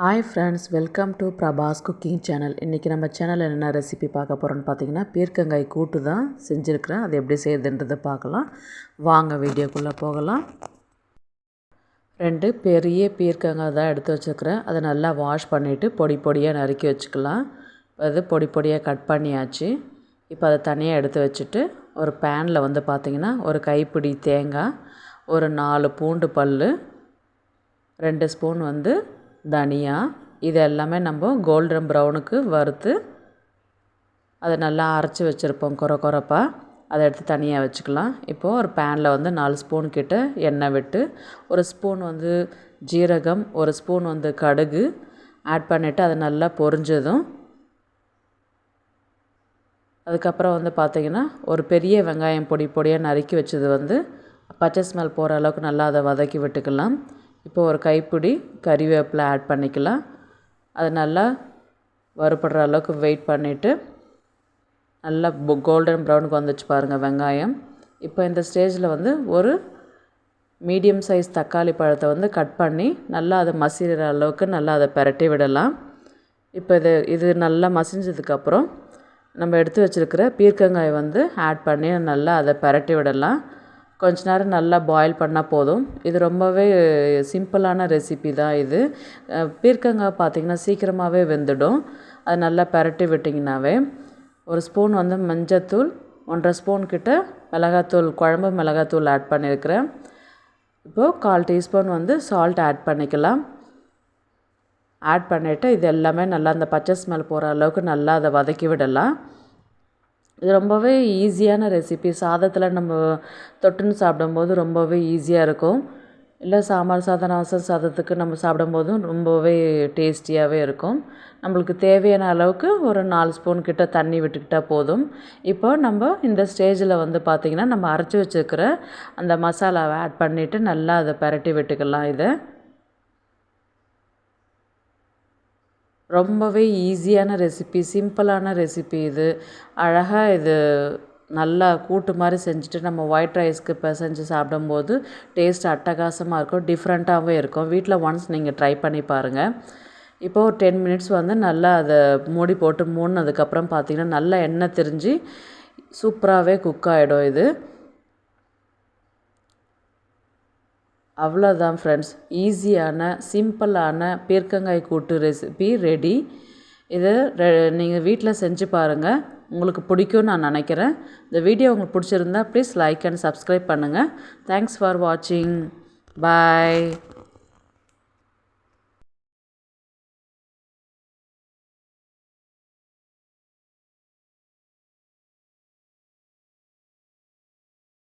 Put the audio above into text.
Hi friends welcome to Prabhas cooking channel இன்றைக்கி நம்ம சேனலில் என்ன ரெசிபி பார்க்க போகிறோன்னு பார்த்தீங்கன்னா பீர்க்கங்காய் கூட்டு தான் செஞ்சுருக்கிறேன். அது எப்படி செய்யுதுன்றதை பார்க்கலாம். வாங்க வீடியோக்குள்ளே போகலாம். ரெண்டு பெரிய பீர்க்கங்காய் தான் எடுத்து வச்சுருக்கிறேன். அதை நல்லா வாஷ் பண்ணிவிட்டு பொடி பொடியாக நறுக்கி வச்சுக்கலாம். அது பொடி பொடியாக கட் பண்ணியாச்சு. இப்போ அதை தனியாக எடுத்து வச்சுட்டு ஒரு பேனில் வந்து பார்த்திங்கன்னா ஒரு கைப்பிடி தேங்காய் ஒரு நாலு பூண்டு பல் ரெண்டு ஸ்பூன் வந்து தனியா. இது எல்லாமே நம்ம கோல்டன் ப்ரௌனுக்கு வறுத்து அதை நல்லா அரைச்சி வச்சுருப்போம் குறை குறைப்பாக அதை எடுத்து தனியாக வச்சுக்கலாம். இப்போது ஒரு பேனில் வந்து நாலு ஸ்பூன் கிட்ட எண்ணெய் விட்டு ஒரு ஸ்பூன் வந்து ஜீரகம் ஒரு ஸ்பூன் வந்து கடுகு ஆட் பண்ணிவிட்டு அதை நல்லா பொரிஞ்சதும் அதுக்கப்புறம் வந்து பார்த்திங்கன்னா ஒரு பெரிய வெங்காயம் பொடி பொடியாக நறுக்கி வச்சது வந்து பச்சை ஸ்மெல் போகிற அளவுக்கு நல்லா அதை வதக்கி விட்டுக்கலாம். இப்போ ஒரு கைப்பிடி கறிவேப்பிலை ஆட் பண்ணிக்கலாம். அது நல்லா வறுபடுற அளவுக்கு வெயிட் பண்ணிவிட்டு நல்லா கோல்டன் ப்ரௌனுக்கு வந்துச்சு பாருங்கள் வெங்காயம். இப்போ இந்த ஸ்டேஜில் வந்து ஒரு மீடியம் சைஸ் தக்காளி பழத்தை வந்து கட் பண்ணி நல்லா அதை மசிகிற அளவுக்கு நல்லா அதை பரட்டி விடலாம். இப்போ இது இது நல்லா மசிஞ்சதுக்கப்புறம் நம்ம எடுத்து வச்சுருக்கிற பீர்க்கங்காய் வந்து ஆட் பண்ணி நல்லா அதை பரட்டி விடலாம். கொஞ்ச நேரம் நல்லா பாயில் பண்ணால் போதும். இது ரொம்பவே சிம்பிளான ரெசிபி தான் இது. பீர்க்கங்காய் பார்த்திங்கன்னா சீக்கிரமாகவே வெந்துடும். அது நல்லா பரட்டி விட்டிங்கனாவே ஒரு ஸ்பூன் வந்து மஞ்சத்தூள் ஒன்றரை ஸ்பூன் கிட்ட மிளகாத்தூள் குழம்பு மிளகாத்தூள் ஆட் பண்ணியிருக்கிறேன். இப்போது கால் டீஸ்பூன் வந்து சால்ட் ஆட் பண்ணிக்கலாம். ஆட் பண்ணிவிட்டு இது எல்லாமே நல்லா அந்த பச்சை ஸ்மெல் போகிற அளவுக்கு நல்லா அதை வதக்கி விடலாம். இது ரொம்பவே ஈஸியான ரெசிபி சாதத்தில் நம்ம தொட்டுன்னு சாப்பிடும்போது ரொம்பவே ஈஸியாக இருக்கும். இல்லை சாம்பார் சாதம் ரசம் சாதத்துக்கு நம்ம சாப்பிடும்போதும் ரொம்பவே டேஸ்டியாகவே இருக்கும். நம்மளுக்கு தேவையான அளவுக்கு ஒரு நாலு ஸ்பூன் கிட்ட தண்ணி விட்டுக்கிட்டால் போதும். இப்போ நம்ம இந்த ஸ்டேஜில் வந்து பார்த்திங்கன்னா நம்ம அரைச்சி வச்சுருக்கிற அந்த மசாலாவை ஆட் பண்ணிவிட்டு நல்லா அதை பரட்டி விட்டுக்கலாம் இதை. ரொம்பவே ஈஸியான ரெசிபி சிம்பிளான ரெசிபி இது. அழகாக இது நல்லா கூட்டு மாதிரி செஞ்சுட்டு நம்ம ஒயிட் ரைஸ்க்கு பிசைஞ்சு சாப்பிடும்போது டேஸ்ட் அட்டகாசமாக இருக்கும் டிஃப்ரெண்ட்டாகவும் இருக்கும். வீட்டில் ஒன்ஸ் நீங்கள் ட்ரை பண்ணி பாருங்கள் இப்போ ஒரு டென் மினிட்ஸ் வந்து நல்லா அதை மூடி போட்டு மூணுனதுக்கப்புறம் பார்த்திங்கன்னா நல்லா எண்ணெய் திரிஞ்சு சூப்பராகவே குக் ஆகிடும் இது. அவ்வளோதான் ஃப்ரெண்ட்ஸ் ஈஸியான சிம்பிளான பீர்க்கங்காய் கூட்டு ரெசிபி ரெடி இது நீங்கள் வீட்டில் செஞ்சு பாருங்கள் உங்களுக்கு பிடிக்கும்னு நான் நினைக்கிறேன். இந்த வீடியோ உங்களுக்கு பிடிச்சிருந்தா ப்ளீஸ் லைக் அண்ட் சப்ஸ்கிரைப் பண்ணுங்கள் தேங்க்ஸ் ஃபார் வாட்சிங் பாய்